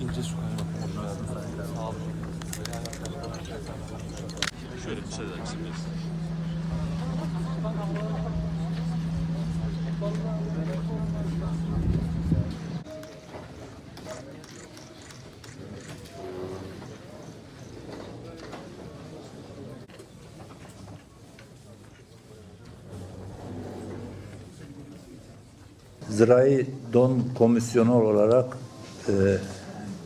İnce su kaymak. Sağ olun. Şöyle müsaade eder misiniz? Zirai Don Komisyonu olarak e,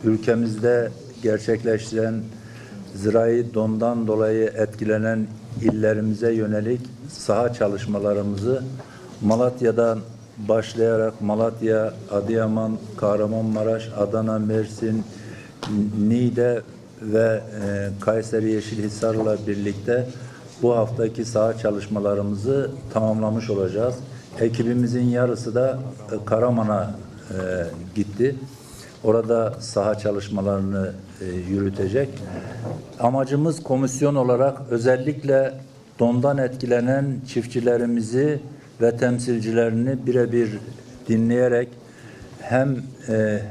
ülkemizde gerçekleştiren zirai dondan dolayı etkilenen illerimize yönelik saha çalışmalarımızı Malatya'dan başlayarak Malatya, Adıyaman, Kahramanmaraş, Adana, Mersin, Niğde ve e, Kayseri Yeşilhisar'la birlikte bu haftaki saha çalışmalarımızı tamamlamış olacağız. Ekibimizin yarısı da e, Karaman'a e, gitti. Orada saha çalışmalarını e, yürütecek. Amacımız komisyon olarak özellikle dondan etkilenen çiftçilerimizi ve temsilcilerini birebir dinleyerek hem e,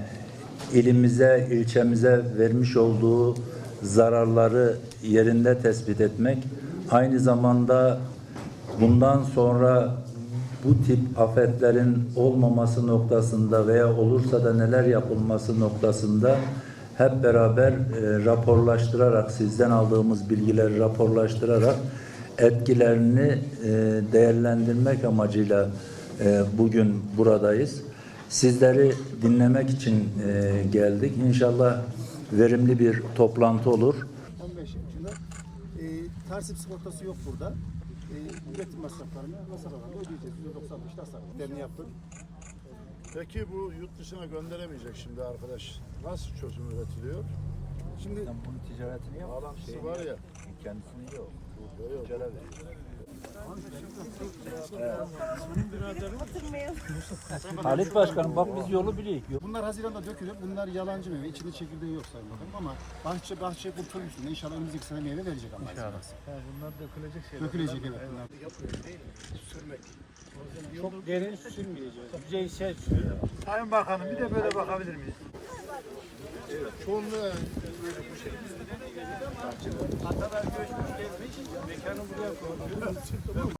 ilimize, ilçemize vermiş olduğu zararları yerinde tespit etmek, aynı zamanda bundan sonra bu tip afetlerin olmaması noktasında veya olursa da neler yapılması noktasında hep beraber e, raporlaştırarak, sizden aldığımız bilgileri raporlaştırarak etkilerini e, değerlendirmek amacıyla e, bugün buradayız. Sizleri dinlemek için e, geldik. İnşallah verimli bir toplantı olur. 15 yaşında. E, tarsip sigortası yok burada. E, üretim masraflarını nasıl alalım? Ödeyeceğiz. %95 tasarruflarını yaptık. Peki bu yurt dışına gönderemeyecek şimdi arkadaş. Nasıl çözüm üretiliyor? Şimdi Bunu ticaretini yap. Bağlantısı var ya. Kendisini yok. Yok, yok. Halit Başkanım bak biz yolu biliyoruz. bunlar Haziran'da dökülüyor. Bunlar yalancı meyve. İçinde çekirdeği yok sayın bakanım. Ama bahçe bahçe kurtulmuşsun. İnşallah önümüzdeki sene meyve verecek Allah izin verirse. bunlar dökülecek şeyler. Dökülecek evet. Bunlar. Çok derin sürmeyeceğiz. Yüzeysel sür. Sayın Bakanım bir de böyle bakabilir miyiz? Evet. Çoğunluğu. Atalar göçmüş gelmiş, mekanı buraya koymuş.